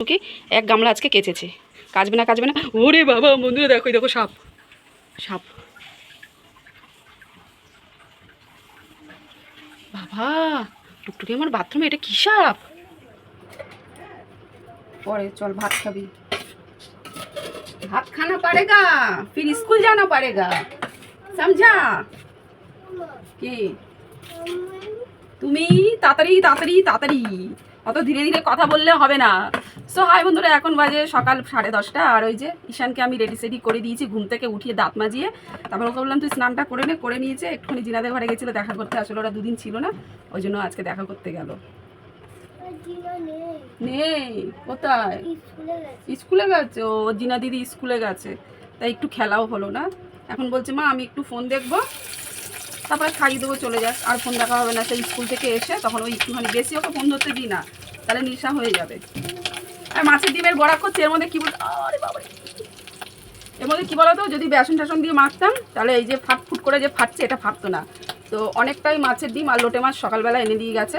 টুকি এক গামলা আজকে কেচেছে। কাজবে না কাজবে না। ওরে বাবা মন্দিরে দেখো দেখো সাপ। সাপ। বাবা, টুকটুকি আমার বাথরুমে, এটা কি সাপ? পরে চল ভাত খাবি। ভাত খানা পড়েগা ফির স্কুল জানা পড়েগা সমঝা। কি? তুমি তাড়াতাড়ি তাড়াতাড়ি তাড়াতাড়ি। অত ধীরে ধীরে কথা বললে হবে না। সো হাই বন্ধুরা, এখন বাজে সকাল সাড়ে দশটা। আর ওই যে ঈশানকে আমি রেডি সেডি করে দিয়েছি, ঘুম থেকে উঠিয়ে দাঁত মাজিয়ে। তারপর ওকে বললাম, তুই স্নানটা করে নে, করে নিয়েছে। একটুখানি জিনাদের ঘরে গেছিল, দেখা করতে। আসলে ওরা দুদিন ছিল না, ওই জন্য আজকে দেখা করতে গেল। নেই, কোথায়? স্কুলে গেছে। ও, জিনা দিদি স্কুলে গেছে। তাই একটু খেলাও হলো না। এখন বলছে, মা, আমি একটু ফোন দেখব। তারপরে খাইয়ে দেবো, চলে যাক। আর ফোন দেখা হবে না, সেই স্কুল থেকে এসে তখন ওই একটুখানি বেশি ওকে ফোন ধরতে দিই না। তাহলে নেশা হয়ে যাবে। আর মাছের ডিমের বড়া করছে, এর মধ্যে কী বল আরে এর মধ্যে কী বলতো, যদি বেসন টেসন দিয়ে মাখতাম, তাহলে এই যে ফাট ফুট করে যে ফাটছে, এটা ফাটতো না। তো অনেকটাই মাছের ডিম আর লোটে মাছ সকালবেলা এনে দিয়ে গেছে।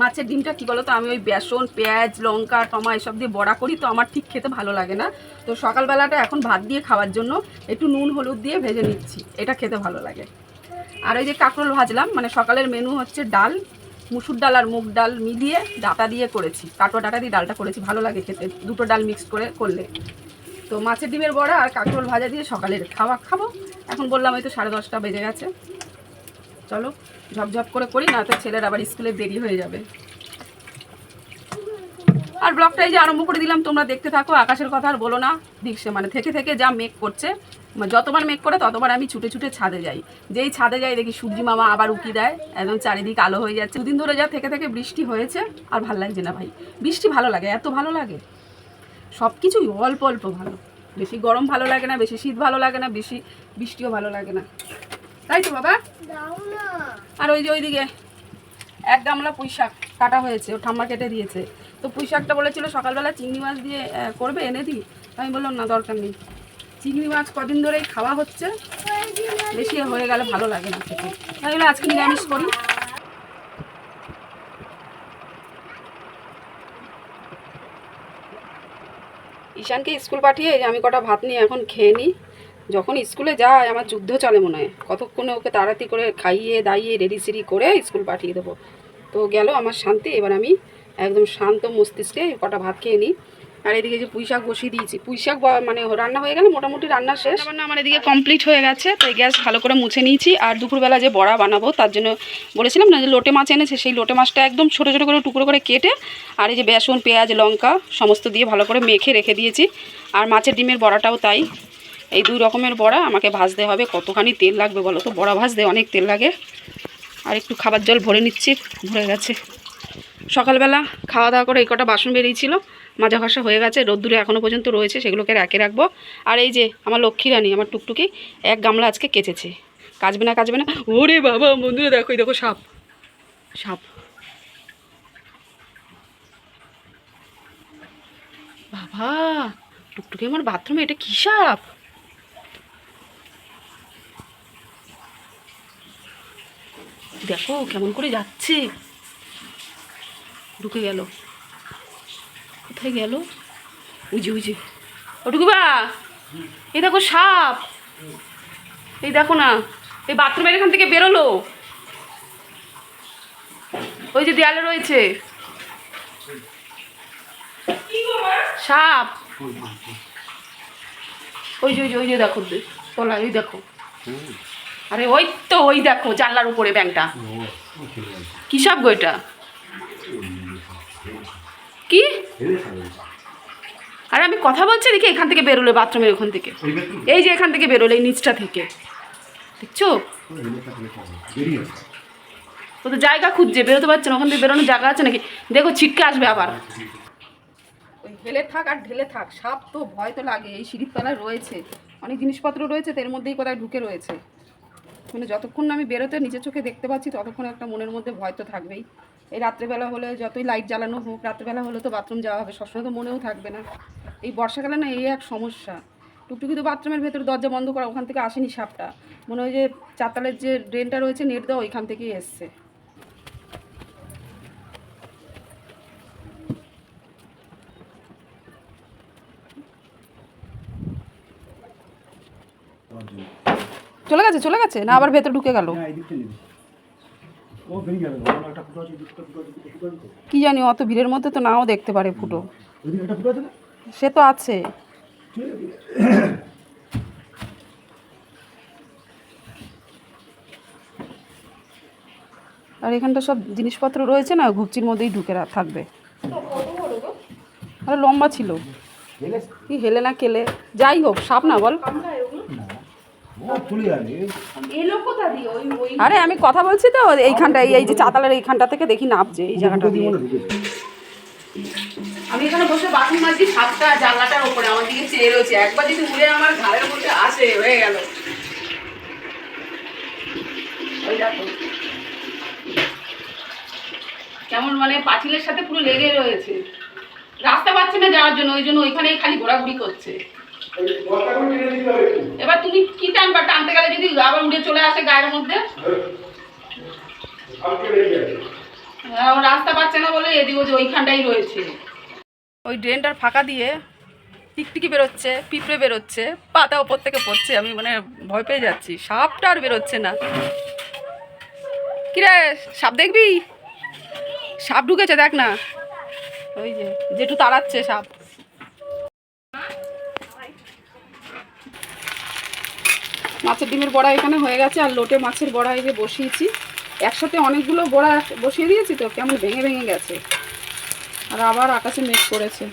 মাছের ডিমটা কী বলতো, আমি ওই বেসন, পেঁয়াজ, লঙ্কা, টমা এসব দিয়ে বড়া করি, তো আমার ঠিক খেতে ভালো লাগে না। তো সকালবেলাটা এখন ভাত দিয়ে খাওয়ার জন্য একটু নুন, হলুদ দিয়ে ভেজে নিচ্ছি, এটা খেতে ভালো লাগে। আর ওই যে কাঁকরোল ভাজলাম মানে সকালের মেনু হচ্ছে ডাল, মুসুর ডাল আর মুগ ডাল মিলিয়ে ডাটা দিয়ে করেছি। কাটোয়া ডাটা দিয়ে ডালটা করেছি, ভালো লাগে খেতে। দুটো ডাল মিক্স করে করলে। তো মাছের ডিমের বড়া আর কাঁকরোল ভাজা দিয়ে সকালের খাওয়া খাব। এখন বললাম হয়তো তো সাড়ে দশটা বেজে গেছে। চলো ঝপঝপ করে করি না তো ছেলের আবার স্কুলে দেরি হয়ে যাবে। আর ব্লগটা এই যে আরম্ভ করে দিলাম তোমরা দেখতে থাকো আকাশের কথা আর বলো না। দিকসে মানে থেকে থেকে যা মেঘ করছে মানে যতবার মেঘ করে ততবার আমি ছুটে ছুটে ছাদে যাই। যেই ছাদে যাই দেখি সূর্যি মামা আবার উকি দেয় একদম চারিদিক আলো হয়ে যাচ্ছে। দুদিন ধরে যা থেকে থেকে বৃষ্টি হয়েছে আর ভালো লাগছে না ভাই। বৃষ্টি ভালো লাগে এত ভালো লাগে। সব কিছুই অল্প অল্প ভালো। বেশি গরম ভালো লাগে না বেশি শীত ভালো লাগে না বেশি বৃষ্টিও ভালো লাগে না। তাই তো বাবা? আর ওই যে ওইদিকে এক গামলা পুঁই শাক কাটা হয়েছে, ও ঠাম্মা কেটে দিয়েছে। তো পুঁই শাকটা বলেছিল সকালবেলা চিংড়ি মাছ দিয়ে করবে এনে দিই আমি বললাম, না, দরকার নেই। চিংড়ি মাছ কদিন ধরেই খাওয়া হচ্ছে। বেশি হয়ে গেলে ভালো লাগে না খেতে। তাই বলে আজকে নিরামিষ করি। ঈশানকে স্কুল পাঠিয়ে আমি কটা ভাত নিয়ে এখন খেয়ে নিই। যখন স্কুলে যায়, আমার যুদ্ধ চলে মনে হয়। কতক্ষণে ওকে তাড়াতাড়ি করে খাইয়ে, দাইয়ে রেডি সেডি করে স্কুল পাঠিয়ে দেবো। তো গেল আমার শান্তি, এবার আমি একদম শান্ত মস্তিষ্কে কটা ভাত খেয়ে নিই। আর এদিকে যে পুঁই শাক বসিয়ে দিয়েছি, পুঁই শাক মানে রান্না হয়ে গেলে মোটামুটি রান্না শেষ। রান্না আমার এদিকে কমপ্লিট হয়ে গেছে তাই গ্যাস ভালো করে মুছে নিয়েছি। আর দুপুরবেলা যে বড়া বানাবো, তার জন্য বলেছিলাম না যে লোটে মাছ এনেছে, সেই লোটে মাছটা একদম ছোটো ছোটো করে টুকরো করে কেটে, আর এই যে বেসন, পেঁয়াজ, লঙ্কা সমস্ত দিয়ে ভালো করে মেখে রেখে দিয়েছি। আর মাছের ডিমের বড়াটাও তাই। এই দুই রকমের বড়া, আমাকে ভাজতে হবে, কতখানি তেল লাগবে বলো তো? বড়া ভাজতে অনেক তেল লাগে। আর একটু খাবার জল ভরে নিচ্ছি, ভরে গেছে। সকালবেলা খাওয়া দাওয়া করে এই কটা বাসন বেরিয়েছিল, মাজা ঘষা হয়ে গেছে, রোদ্দুরে এখনও পর্যন্ত রয়েছে, সেগুলোকে রেখে রাখব। আর এই যে আমার লক্ষ্মী রানী, আমার টুকটুকি, এক গামলা আজকে কেচেছে। কাচবে না কাচবে না। ওরে বাবা, বন্ধুরা, দেখো দেখো সাপ। সাপ। বাবা, টুকটুকি, আমার বাথরুমে, এটা কী সাপ? দেখো কেমন করে যাচ্ছে। ঢুকে গেল। কোথায় গেল? উজি ও ঢুকবা? এই দেখো সাপ। এই দেখো না, এই বাথরুমের এখান থেকে বেরোলো। ওই যে দেয়ালে রয়েছে। সাপ। ওই যে ওই যে ওই যে দেখো, তলায়, ওই দেখো। আরে ওই তো ওই দেখো জানলার উপরে ব্যাংকটা। কি সব গো এটা? কি? আরে আমি কথা বলছি দেখি এখান থেকে বেরোলে বাথরুমের ওখান থেকে। এই যে এখান থেকে বেরোলে এই নিচটা থেকে। দেখছ? ও তো জায়গা খুঁজছে বেরোতে পারছে না ওখান থেকে বেরোনোর জায়গা আছে নাকি? দেখো ছিটকে আসবে আবার। ওই ঢেলে থাক আর ঢেলে থাক সাপ তো ভয় তো লাগে এই সিঁড়ির তলায় রয়েছে। অনেক জিনিসপত্র রয়েছে তো এর মধ্যেই কোথায় ঢুকে রয়েছে। মানে যতক্ষণ আমি বেরোতে নিজের চোখে দেখতে পাচ্ছি, ততক্ষণ একটা মনের মধ্যে ভয় তো থাকবেই। এই রাত্রেবেলা হলে যতই লাইট জ্বালানো হোক, রাত্রেবেলা হলে তো বাথরুম যাওয়া হবে, সবসময় তো মনেও থাকবে না। এই বর্ষাকালে না এই এক সমস্যা। টুকটুকি তো বাথরুমের ভেতরে দরজা বন্ধ করা, ওখান থেকে আসেনি সাপটা। মনে হয় যে চাতালের যে ড্রেনটা রয়েছে নেট দেওয়া ওইখান থেকেই এসছে। চলে গেছে চলে গেছে? না আবার ভেতর ঢুকে গেল। আছে কি জানি অত ভিড়ের মধ্যে তো নাও দেখতে পারে ফুটো। ওইদিকে একটা ফুটো আছে না? সে তো আছে। আর এখানটা সব জিনিসপত্র রয়েছে না ঘুপচির মধ্যেই ঢুকে থাকবে। আরে লম্বা ছিল। কি হেলে না কেলে? যাই হোক সাপ না বল। আরে আমি কথা বলছি তো এইখানটা এই- যে চাতালের এইখানটা থেকে দেখি নাপছে এই জায়গাটা দিয়ে। আমি এখানে বসে বাসন মাজছি সাতটা জানলাটার উপরে আমার দিকে চেয়ে রয়েছে। একবার যদি উড়ে আমার ঘাড়ের মধ্যে আসে হয়ে গেল। ওই দেখো। কেমন মানে পাঁচিলের সাথে পুরো লেগে রয়েছে। রাস্তা পাচ্ছে না যাওয়ার জন্য ওই জন্য ওইখানেই খালি ঘোরাঘুরি করছে। এবার তুমি কি টানবা টানতে গেলে যদি আবার উড়ে চলে আসে গায়ের মধ্যে? হ্যাঁ, রাস্তা পাচ্ছে না বলে এদিকে ওই ওইখানটাই রয়েছে। ওই ড্রেনটার ফাঁকা দিয়ে টিকটিকি বেরোচ্ছে পিঁপড়ে বেরোচ্ছে পাতা ওপর থেকে পড়ছে আমি মানে ভয় পেয়ে যাচ্ছি। সাপটা আর বেরোচ্ছে না। কিরে সাপ দেখবি? সাপ ঢুকেছে দেখ না। ওই যে যেটু তাড়াচ্ছে সাপ। মাছের ডিমের বড়া এখানে হয়ে গেছে আর লোটে মাছের বড়া এই যে বসিয়েছি। একসাথে অনেকগুলো বড়া বসিয়ে দিয়েছি তো কেমন ভেঙে ভেঙে গেছে। আর আবার আকাশে মেঘ করেছে।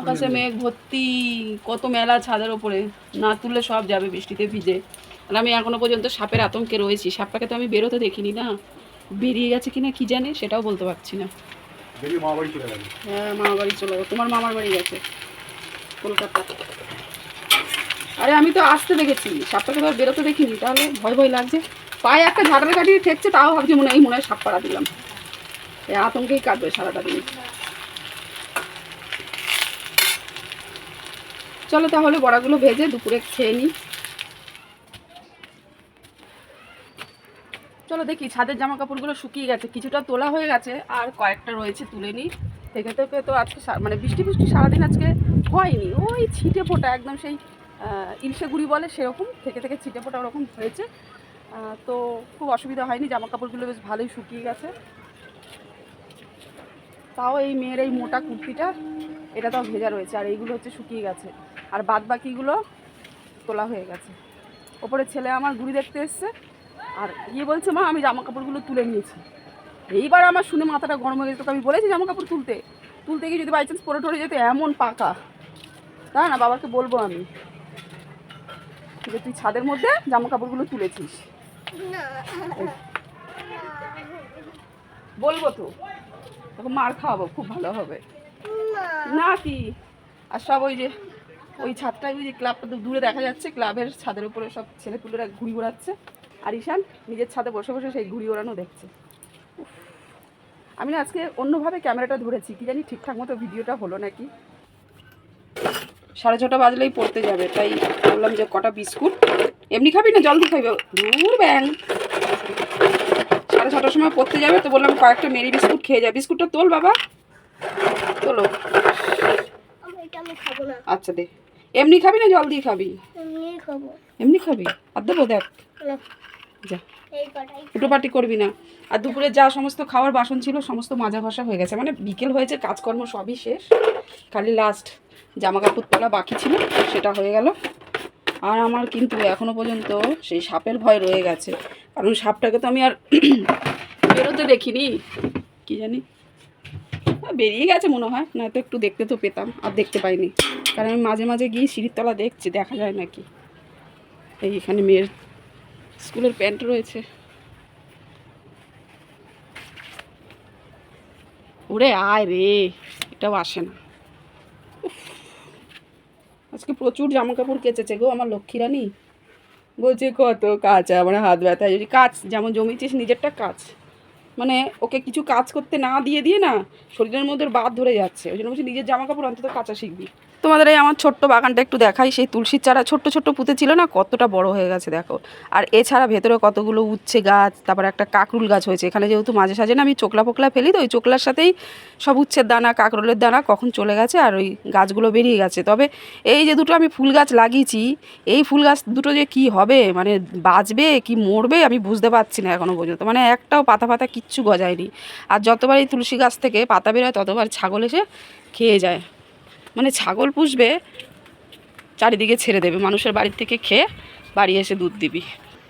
আকাশে মেঘ ভর্তি কত মেলা ছাদের ওপরে। না তুললে সব যাবে বৃষ্টিতে ভিজে। আর আমি এখনও পর্যন্ত সাপের আতঙ্কে রয়েছি। সাপটাকে তো আমি বেরোতে দেখিনি না। বেরিয়ে গেছে কিনা কি জানে সেটাও বলতে পারছি না। বেরিয়ে মা বাড়ি চলে যাবে হ্যাঁ মামার বাড়ি চলে যাব তোমার মামার বাড়ি গেছে। কলকাতা। আরে আমি তো আসতে দেখেছি। সাপটাকে তো বেরোতে দেখিনি, তাহলে ভয় ভয় লাগছে। পায়ে একটা ঝাঁটার কাটি ঠেকছে, তাও ভাবছি মনে হয় মনে হয় সাপ পাড়া দিলাম। এই আতঙ্কেই কাটবে সারাটা দিন। চলো তাহলে বড়াগুলো ভেজে দুপুরে খেয়ে নিই। চলো দেখি, ছাদের জামা কাপড়গুলো শুকিয়ে গেছে, কিছুটা তোলা হয়ে গেছে, আর কয়েকটা রয়েছে তুলে নিই। থেকে থেকে তো আজকে মানে বৃষ্টি বৃষ্টি সারাদিন আজকে হয়নি, ওই ছিটে ফোটা একদম সেই আহ, ইলশে গুড়ি বলে সেরকম থেকে থেকে ছিটে ফোটা ওরকম হয়েছে। তো খুব অসুবিধা হয়নি জামা কাপড়গুলো বেশ ভালোই শুকিয়ে গেছে। তাও এই মেয়ের এই মোটা কুর্তিটা এটা তাও ভেজা রয়েছে আর এইগুলো হচ্ছে শুকিয়ে গেছে। আর বাদ বাকিগুলো তোলা হয়ে গেছে। ওপরে ছেলে আমার ঘুড়ি দেখতে এসছে আর গিয়ে বলছে মা আমি জামা কাপড়গুলো তুলে নিয়েছি। এইবার আমার শুনে মাথাটা গরম হয়ে গেছে। তোকে আমি বলেছি জামা কাপড় তুলতে। তুলতে গিয়ে যদি বাই চান্স পরে টরে যেত এমন পাকা। তা না বাবাকে বলব আমি। যে তুই ছাদের মধ্যে জামা কাপড়গুলো তুলেছিস বলব তো তখন মার খাওয়াবো খুব ভালো হবে। না। কি? আর সব ওই যে ওই ছাদটায় ওই যে ক্লাবটা তো দূরে দেখা যাচ্ছে ক্লাবের ছাদের উপরে সব ছেলেপুলেরা ঘুড়ি ওড়াচ্ছে আর ঈশান নিজের ছাদে বসে বসে সেই ঘুড়ি ওড়ানো দেখছে। আমি না আজকে অন্যভাবে ক্যামেরাটা ধরেছি কি জানি ঠিকঠাক মতো ভিডিওটা হলো নাকি। সাড়ে ছটা বাজলেই পড়তে যাবে তাই বললাম যে কটা বিস্কুট। এমনি খাবি না? জল দিয়ে খাবি? দূর ব্যাং। সাড়ে ছটার সময় পড়তে যাবে তো বললাম কয়েকটা মেরি বিস্কুট খেয়ে যা। বিস্কুটটা তোল বাবা। তোলো। আচ্ছা দে। এমনি খাবি না? জল দিয়ে খাবি? এমনি খাবি? আর দেবো দেখ। যা। ফুটোপাটি করবি না? আর দুপুরে যা সমস্ত খাওয়ার বাসন ছিল সমস্ত মাজা ঘষা হয়ে গেছে। মানে বিকেল হয়েছে কাজকর্ম সবই শেষ। খালি লাস্ট জামা কাপড় তোলা বাকি ছিল সেটা হয়ে গেল। আর আমার কিন্তু এখনও পর্যন্ত সেই সাপের ভয় রয়ে গেছে। কারণ সাপটাকে তো আমি আর বেরোতে দেখিনি। কি জানি? বেরিয়ে গেছে মনে হয় না নয়তো একটু দেখতে তো পেতাম, আর দেখতে পাইনি। কারণ আমি মাঝে মাঝে গিয়ে সিঁড়ির তলা দেখছি, দেখা যায় নাকি। এই এখানে মেয়ের স্কুলের প্যান্ট রয়েছে। ওরে আয় রে, এটাও আসে না। আজকে প্রচুর জামা কাপড় কেচেছে গো আমার লক্ষ্মী রানী বলছে, কত কাজ, আমার হাত ব্যথা যদি কাজ, যেমন জমিছিস নিজেরটা কাজ। মানে ওকে কিছু কাজ করতে না দিয়ে দিয়ে না, শরীরের মধ্যে বাদ ধরে যাচ্ছে। ওই জন্য বলছি, নিজের জামা কাপড় অন্তত কাঁচা শিখবি। তোমাদের এই আমার ছোট্ট বাগানটা একটু দেখাই, সেই তুলসীর চারা ছোট্ট ছোট্ট পুঁতে ছিল না, কতটা বড় হয়ে গেছে দেখো। আর এছাড়া ভেতরে কতগুলো উচ্ছে গাছ, তারপর একটা কাকরুল গাছ হয়েছে। এখানে যেহেতু মাঝে সাঝে না আমি চোকলা পোকলা ফেলি, তো ওই চোকলার সাথেই সব উচ্ছের দানা, কাকরোলের দানা কখন চলে গেছে আর ওই গাছগুলো বেরিয়ে গেছে। তবে এই যে দুটো আমি ফুল গাছ লাগিয়েছি, এই ফুল গাছ দুটো যে কি হবে? মানে বাঁচবে কি মরবে আমি বুঝতে পারছি না এখনও পর্যন্ত। মানে একটাও পাতা পাতা কিচ্ছু গজায়নি। আর যতবার এই তুলসী গাছ থেকে পাতা বেরোয়, ততবার ছাগল এসে খেয়ে যায়। মানে ছাগল পুষবে, চারিদিকে ছেড়ে দেবে। মানুষের বাড়ির থেকে খেয়ে বাড়ি এসে দুধ দিবি।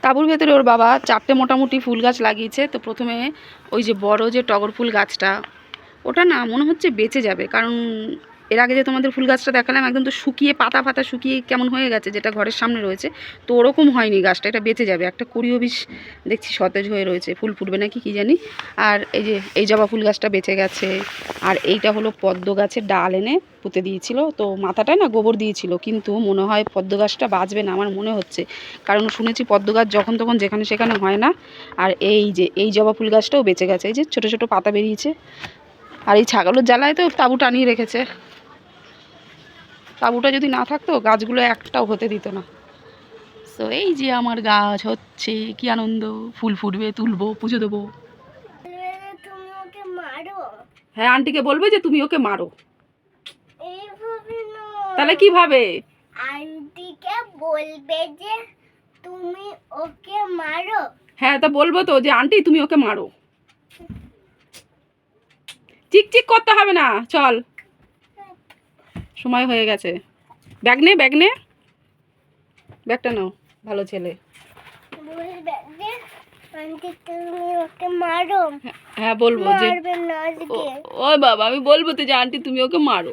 তাবুর ভেতরে ওর বাবা চারটে মোটামুটি ফুল গাছ লাগিয়েছে। তো প্রথমে ওই যে বড় যে টগর ফুল গাছটা, ওটা না মনে হচ্ছে বেঁচে যাবে। কারণ এর আগে যে তোমাদের ফুল গাছটা দেখালাম, একদম তো শুকিয়ে পাতা ফাতা শুকিয়ে কেমন হয়ে গেছে, যেটা ঘরের সামনে রয়েছে, তো ওরকম হয়নি গাছটা, এটা বেঁচে যাবে। একটা কুড়িও বিষ দেখছি সতেজ হয়ে রয়েছে, ফুল ফুটবে নাকি কি জানি। আর এই যে, এই জবা ফুল গাছটা বেঁচে গেছে, আর এইটা হলো পদ্ম গাছের ডাল এনে পুঁতে দিয়েছিল, তো মাথাটায় না গোবর দিয়েছিল, কিন্তু মনে হয় পদ্ম গাছটা বাঁচবে না আমার মনে হচ্ছে। কারণ শুনেছি পদ্ম গাছ যখন তখন যেখানে সেখানে হয় না, আর এই যে, এই জবা ফুল গাছটাও বেঁচে গেছে, এই যে ছোটো ছোটো পাতা বেরিয়েছে, আর এই ছাগলের জ্বালায় তো তাঁবু টানিয়ে রেখেছে। তাঁবুটা যদি না থাকতো গাছগুলো একটাও হতে দিত না। তো এই যে আমার গাছ হচ্ছে কি আনন্দ। ফুল ফুটবে তুলবো পুজো দেবো। তুমি ওকে মারো হ্যাঁ আন্টিকে বলবে যে তুমি ওকে মারো। এইভাবে তাহলে কীভাবে আন্টিকে বলবে যে তুমি ওকে মারো। হ্যাঁ তা বলব তো যে আন্টি তুমি ওকে মারো। চিক চিক করতে হবে না চল। সময় হয়ে গেছে। ব্যাগ নে ব্যাগ নে। ব্যাগটা নাও ভালো ছেলে। আন্টি তুমি ওকে মারো। হ্যাঁ বলব যে মারবে ও- ও বাবা আমি বলব তো যে আন্টি তুমি ওকে মারো।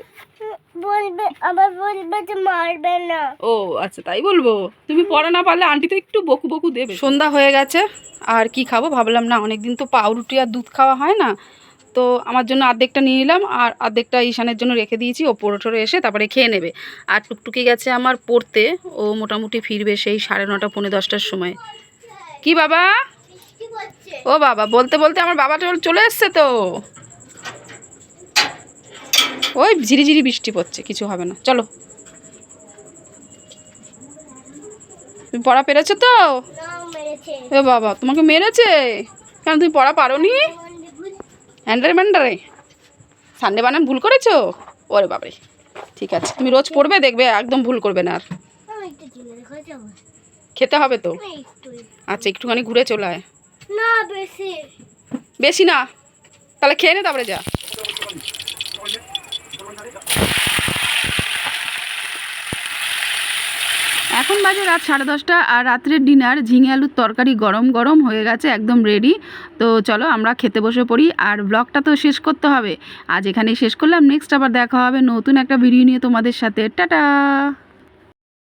বলবে আবার বলবে যে মারবে না। ও আচ্ছা তাই বলব? তুমি পড়া না পারলে আন্টি তো একটু বকু বকু দেবে। সন্ধ্যা হয়ে গেছে আর কি খাব? ভাবলাম না অনেকদিন তো পাউরুটি আর দুধ খাওয়া হয় না। তো আমার জন্য অর্ধেকটা নিয়ে নিলাম আর অর্ধেকটা ঈশানের জন্য রেখে দিয়েছি। ও পড়ে ঠোরে এসে তারপরে খেয়ে নেবে। আর টুকটুকি গেছে আমার পড়তে। ও মোটামুটি ফিরবে সেই সাড়ে নটা পৌনে দশটার সময়। কি বাবা? ও বাবা বলতে বলতে আমার বাবা চল- চলে এসছে তো। ওই ঝিরিঝিরি বৃষ্টি পড়ছে কিছু হবে না। চলো। তুমি পড়া পেরেছ তো? এ বাবা তোমাকে মেরেছে? কেন তুমি পড়া পারো নি হ্যান্ডারে ম্যান্ডারে সানডে বানান ভুল করেছ? ওরে বাবারে ঠিক আছে তুমি রোজ পড়বে দেখবে একদম ভুল করবে না আর। খেতে হবে তো? আচ্ছা একটুখানি ঘুরে চলে আয়। না বেশি। বেশি না? তাহলে খেয়ে নে তারপরে যা। এখন বাজে রাত সাড়ে দশটা আর রাত্রের ডিনার ঝিঙে আলুর তরকারি গরম গরম হয়ে গেছে একদম রেডি তো চলো আমরা খেতে বসে পড়ি আর ব্লগটা তো শেষ করতে হবে। আজ এখানে শেষ করলাম। নেক্সট আবার দেখা হবে নতুন একটা ভিডিও নিয়ে তোমাদের সাথে। টাটা!